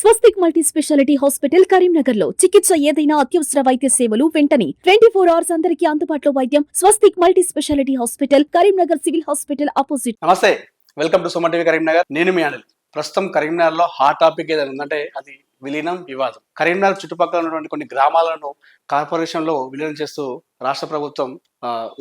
స్వస్తిక్ multi speciality hospital కరీంనగర్లో చికిత్స ఏదైనా అత్యవసర వైద్య సేవలు వెంటనే. ట్వంటీ ఫోర్ అవర్స్ అందరికీ అందుబాటులో వైద్యం. Swastik multi speciality hospital Karimnagar civil hospital opposite. నమస్తే. Welcome to Suman TV Karimnagar. నేను మీ అనిల్. ప్రస్తుతం కరీంనగర్లో హాట్ టాపిక్ ఏదైనా ఉందంటే అది విలీనం. వివాదం. కరీంనగర్ చుట్టుపక్కల ఉన్నటువంటి కొన్ని గ్రామాలను కార్పొరేషన్లో విలీనం చేస్తూ రాష్ట్ర ప్రభుత్వం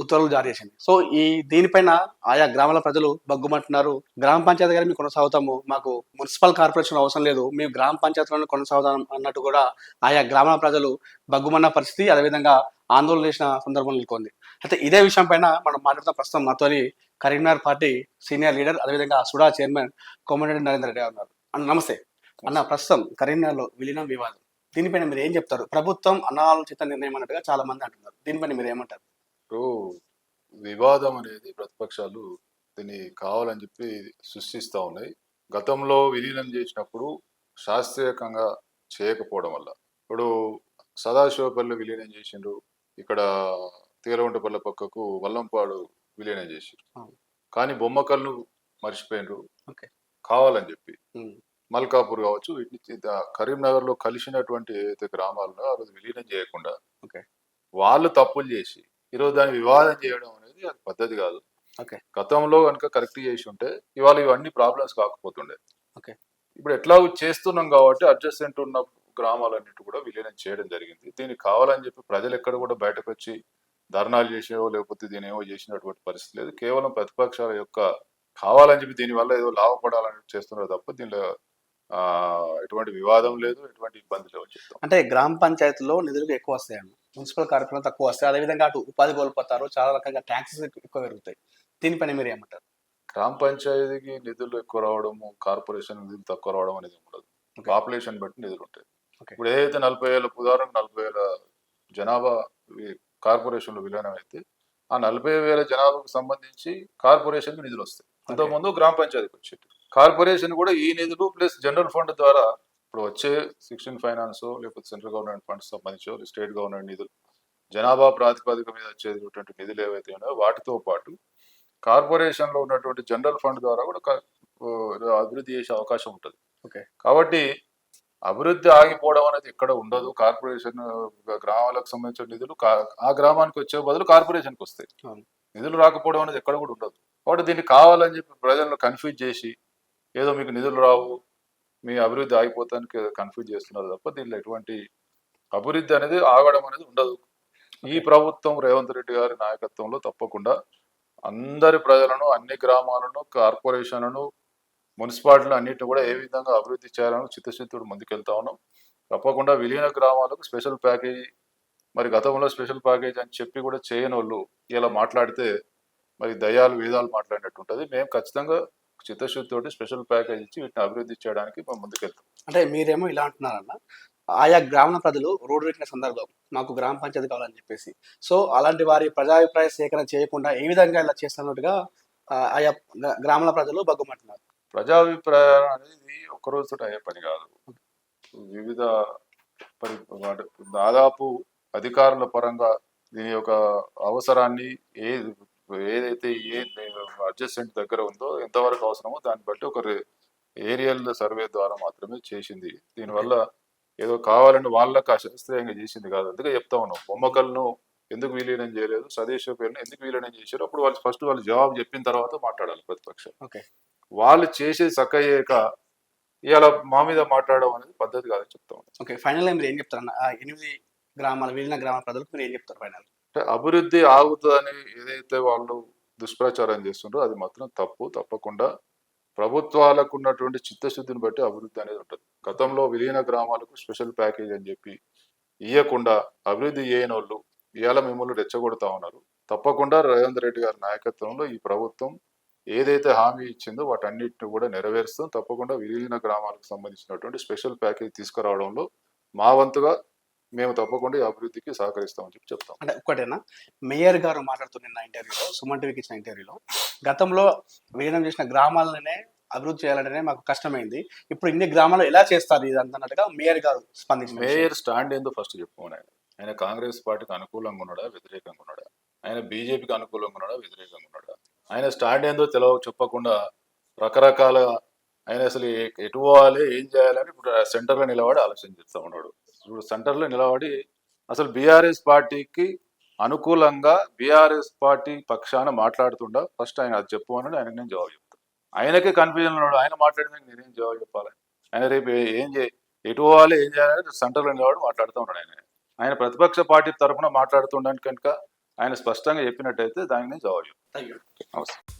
ఉత్తర్వులు జారీ చేసింది. సో ఈ దీనిపైన ఆయా గ్రామాల ప్రజలు బగ్గుమంటున్నారు. గ్రామ పంచాయతీ గారు మేము కొనసాగుతాము. మాకు మున్సిపల్ కార్పొరేషన్ అవసరం లేదు. మేము గ్రామ పంచాయతీలను కొనసాగుతాం అన్నట్టు కూడా ఆయా గ్రామాల ప్రజలు బగ్గుమన్న పరిస్థితి అదేవిధంగా ఆందోళన చేసిన సందర్భం నెలకొంది. అయితే ఇదే విషయం పైన మనం మాట్లాడుతాం ప్రస్తుతం మాతోని కరీంనగర్ పార్టీ సీనియర్ లీడర్ అదేవిధంగా సుడా చైర్మన్ కోమటిరెడ్డి నరేంద్ర రెడ్డి ఉన్నారు. నమస్తే. అన్న ప్రస్తుతం కరీంనగర్లో విలీనం వివాదం. దీనిపైన మీరు ఏం చెప్తారు? ప్రభుత్వం అనాలోచిత నిర్ణయం అన్నట్టుగా చాలా మంది అంటున్నారు. దీనిపైన మీరు ఏమంటారు? ఇప్పుడు వివాదం అనేది ప్రతిపక్షాలు దీన్ని కావాలని చెప్పి సృష్టిస్తూ ఉన్నాయి. గతంలో విలీనం చేసినప్పుడు శాస్త్రీయకంగా చేయకపోవడం వల్ల. ఇప్పుడు సదాశివపల్లి విలీనం చేసిండ్రు. ఇక్కడ తీరవంటపల్లి పక్కకు వల్లంపాడు విలీనం చేసిండ్రు. కానీ బొమ్మకల్లు మర్చిపోయినరు ఓకే. కావాలని చెప్పి. మల్కాపూర్ కావచ్చు వీటిని చి- కరీంనగర్లో కలిసినటువంటి ఏదైతే గ్రామాలను ఆ రోజు విలీనం చేయకుండా ఓకే. వాళ్ళు తప్పులు చేసి ఈరోజు దాన్ని వివాదం చేయడం అనేది అది పద్ధతి కాదు ఓకే. గతంలో కనుక కరెక్ట్ చేసి ఉంటే ఇవాళ ఇవన్నీ ప్రాబ్లమ్స్ కాకపోతుండే ఓకే. ఇప్పుడు ఎట్లా చేస్తున్నాం కాబట్టి అడ్జస్టెంట్ ఉన్న గ్రామాలన్నిటి కూడా విలీనం చేయడం జరిగింది దీనికి కావాలని చెప్పి ప్రజలు ఎక్కడ కూడా బయటకు వచ్చి ధర్నాలు చేసేవో లేకపోతే దీని ఏవో చేసినటువంటి పరిస్థితి లేదు కేవలం ప్రతిపక్షాల యొక్క కావాలని చెప్పి దీనివల్ల ఏదో లాభపడాలని చేస్తున్నారు తప్ప దీనిలో ఎటువంటి వివాదం లేదు ఎటువంటి ఇబ్బంది లేవు అంటే గ్రామ పంచాయతీలో నిధులు ఎక్కువ వస్తాయండి మున్సిపల్ కార్పొరేషన్ తక్కువ వస్తాయి. అదేవిధంగా అటు ఉపాధి కోల్పోతారు. చాలా రకాల ట్యాక్సెస్ ఎక్కువ పెరుగుతాయి. దీనిపైన మీరు ఏమంటారు? గ్రామ పంచాయతీకి నిధులు ఎక్కువ రావడము కార్పొరేషన్ నిధులు తక్కువ రావడం అనేది ఉండదు. పాపులేషన్ బట్టి నిధులు ఉంటాయి. ఇప్పుడు ఏదైతే నలభై వేల ఉదాహరణ నలభై వేల జనాభా కార్పొరేషన్లో విలీనం అయితే ఆ నలభై వేల జనాభాకు సంబంధించి కార్పొరేషన్ నిధులు వస్తాయి. అంతకుముందు గ్రామ పంచాయతీకి వచ్చేది కార్పొరేషన్ కూడా ఈ నిధులు ప్లస్ జనరల్ ఫండ్ ద్వారా ఇప్పుడు వచ్చే సిక్స్టీన్ ఫైనాన్స్ లేకపోతే సెంట్రల్ గవర్నమెంట్ ఫండ్స్ సంబంధించో స్టేట్ గవర్నమెంట్ నిధులు జనాభా ప్రాతిపదిక మీద వచ్చేటువంటి నిధులు ఏవైతే ఉన్నాయో వాటితో పాటు కార్పొరేషన్లో ఉన్నటువంటి జనరల్ ఫండ్ ద్వారా కూడా అభివృద్ధి చేసే అవకాశం ఉంటుంది ఓకే. కాబట్టి అభివృద్ధి ఆగిపోవడం అనేది ఎక్కడ ఉండదు కార్పొరేషన్ గ్రామాలకు సంబంధించిన నిధులు ఆ గ్రామానికి వచ్చే బదులు కార్పొరేషన్కి వస్తాయి. నిధులు రాకపోవడం అనేది ఎక్కడ కూడా ఉండదు కాబట్టి దీన్ని కావాలని చెప్పి ప్రజలను కన్ఫ్యూజ్ చేసి ఏదో మీకు నిధులు రావు మీ అభివృద్ధి ఆగిపోతానికి కన్ఫ్యూజ్ చేస్తున్నారు తప్ప దీనిలో ఎటువంటి అభివృద్ధి అనేది ఆగడం అనేది ఉండదు. ఈ ప్రభుత్వం రేవంత్ రెడ్డి గారి నాయకత్వంలో తప్పకుండా అందరి ప్రజలను అన్ని గ్రామాలను కార్పొరేషన్లను మున్సిపాలిటీలు అన్నిటిని కూడా ఏ విధంగా అభివృద్ధి చేయాలని చిత్తశుద్ధుడు ముందుకెళ్తా ఉన్నాం. తప్పకుండా విలీన గ్రామాలకు స్పెషల్ ప్యాకేజీ మరి గతంలో స్పెషల్ ప్యాకేజ్ అని చెప్పి కూడా చేయని వాళ్ళు ఇలా మాట్లాడితే మరి దయాలు వేదాలు మాట్లాడినట్టు ఉంటుంది. మేము ఖచ్చితంగా చిత్తశుద్ధితోటి స్పెషల్ ప్యాకేజ్ ఇచ్చి వీటిని అభివృద్ధి చేయడానికి మేము ముందుకెళ్తాం. అంటే మీరేమో ఇలా అంటున్నారన్న. ఆయా గ్రామ ప్రజలు రోడ్డు పెట్టిన సందర్భం మాకు గ్రామ పంచాయతీ కావాలని చెప్పేసి. సో అలాంటి వారి ప్రజాభిప్రాయ సేకరణ చేయకుండా ఏ విధంగా ఇలా చేస్తున్నట్టుగా ఆయా గ్రా- గ్రామాల ప్రజలు బగ్గుమంటున్నారు. ప్రజాభిప్రాయం అనేది ఒక్క రోజుతో అయ్యే పని కాదు. వివిధ పరి దాదాపు అధికారుల పరంగా దీని యొక్క అవసరాన్ని ఏ ఏదైతే ఏ అడ్జస్టెంట్ దగ్గర ఉందో ఎంతవరకు అవసరమో దాన్ని బట్టి ఒక ఏరియల్ సర్వే ద్వారా మాత్రమే చేసింది. దీనివల్ల ఏదో కావాలని వాళ్ళకి అశాస్త్రీయంగా చేసింది కాదు. అందుకే చెప్తా ఉన్నాం బొమ్మకల్ను ఎందుకు విలీనం చేయలేదు స్వదేశ పేరును ఎందుకు విలీనం చేశారు అప్పుడు వాళ్ళు ఫస్ట్ వాళ్ళు జవాబు చెప్పిన తర్వాత మాట్లాడాలి ప్రతిపక్షం. ఓకే. వాళ్ళు చేసేది చక్కయ్యాక ఇలా మా మీద మాట్లాడడం అనేది పద్ధతి కాదని చెప్తా ఉన్నాం. ఓకే ఫైనల్ మీరు ఏం చెప్తారన్న ఆ ఎనిమిది గ్రామాల విలీన గ్రామ ప్రజలకు మీరు ఏం చెప్తారు ఫైనల్ అభివృద్ధి ఆగుతుందని ఏదైతే వాళ్ళు దుష్ప్రచారం చేస్తుండ్రో అది మాత్రం తప్పు తప్పకుండా. ప్రభుత్వాలకు ఉన్నటువంటి చిత్తశుద్ధిని బట్టి అభివృద్ధి అనేది ఉంటుంది. గతంలో విలీన గ్రామాలకు స్పెషల్ ప్యాకేజ్ అని చెప్పి ఇవ్వకుండా అభివృద్ధి చేయని వాళ్ళు ఇవాళ మిమ్మల్ని రెచ్చగొడతా ఉన్నారు. తప్పకుండా రేవంత్ రెడ్డి గారి నాయకత్వంలో ఈ ప్రభుత్వం ఏదైతే హామీ ఇచ్చిందో వాటన్నిటిని కూడా నెరవేరుస్తాం. తప్పకుండా విలీన గ్రామాలకు సంబంధించినటువంటి స్పెషల్ ప్యాకేజ్ తీసుకురావడంలో మా వంతుగా మేము తప్పకుండా ఈ అభివృద్ధికి సహకరిస్తామని చెప్పి చెప్తాం. అంటే ఒక్కటేనా? మేయర్ గారు మాట్లాడుతున్న ఇంటర్వ్యూలో సుమన్ టీవీకి ఇచ్చిన ఇంటర్వ్యూలో గతంలో విలీనం చేసిన గ్రామాలనే అభివృద్ధి చేయాలంటేనే మాకు కష్టమైంది. ఇప్పుడు ఇన్ని గ్రామాలు ఎలా చేస్తారు ఇది అన్నట్టుగా మేయర్ గారు స్పందించిన విషయం. మేయర్ స్టాండ్ ఏందో ఫస్ట్ చెప్పుకోండి ఆయన కాంగ్రెస్ పార్టీకి అనుకూలంగా ఉన్నాడా వ్యతిరేకంగా ఉన్నాడా? ఆయన బీజేపీకి అనుకూలంగా ఉన్నాడా వ్యతిరేకంగా ఉన్నాడా? ఆయన స్టాండ్ ఏందో తెలవ చెప్పకుండా రకరకాల ఆయన అసలు ఏ- ఎటు పోవాలి ఏం చేయాలని సెంటర్లో నిలబడి ఆలోచన చేస్తా ఉన్నాడు. ఇప్పుడు సెంటర్లో నిలబడి అసలు బీఆర్ఎస్ పార్టీకి అనుకూలంగా బీఆర్ఎస్ పార్టీ పక్షాన మాట్లాడుతుండా? ఫస్ట్ ఆయన అది చెప్పమని ఆయనకు నేను జవాబు చెప్తాను ఆయనకే కన్ఫ్యూజన్ ఉన్నాడు. ఆయన మాట్లాడిన నేనేం జవాబు చెప్పాలి? ఆయన రేపు ఏ- చే ఎటు పోవాలి ఏం చేయాలని సెంటర్లో నిలబడి మాట్లాడుతూ ఉన్నాడు ఆయన. ఆయన ప్రతిపక్ష పార్టీ తరఫున మాట్లాడుతుండడానికి కనుక ఆయన స్పష్టంగా చెప్పినట్టయితే దానికి నేను జవాబు చెప్తాను నమస్తే.